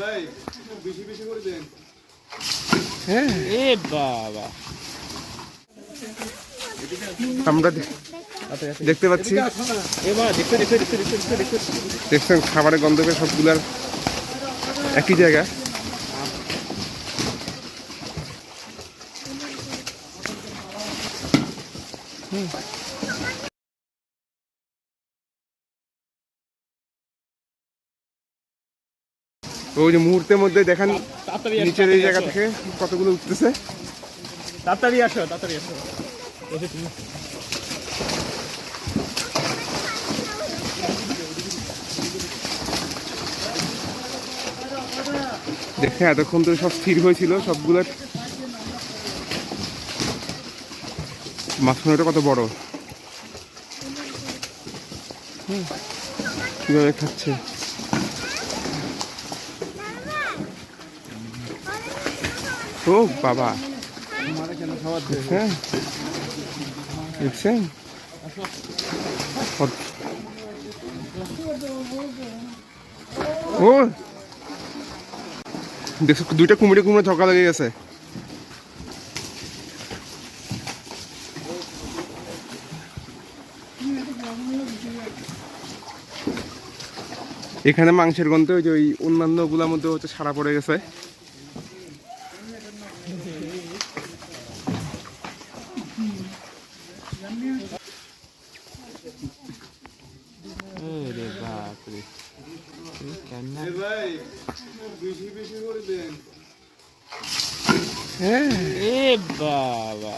ভাই বেশি বেশি করে দেন। হ্যাঁ। এ বাবা। আমরা দেখতে পাচ্ছি। এ বাবা দেখতে দেখতে দেখতে দেখতে দেখতে দেখতে দেখছেন খাবারের গন্ধ পেয়ে সবগুলার একই জায়গা। হুম। ওই যে মুহূর্তের মধ্যে দেখেন নিচের এই জায়গা থেকে কতগুলো উঠতেছে? তাড়াতাড়ি আসো তাড়াতাড়ি আসো। দেখে এতক্ষণ তো সব স্থির হয়েছিল সবগুলোর মাঝখানেটা কত বড়? কীভাবে খাচ্ছে? ও, বাবা। দেখছেন? ও। দুইটা কুমিরে কুমিরে ধক্কা লেগে গেছে। এখানে মাংসের গন্ধে ওই যে ওই অন্যান্যগুলার মধ্যে হচ্ছে সারা পড়ে গেছে। রে বাপরে। কেন ভাই বেশি বেশি করে দেন। এ বাবা।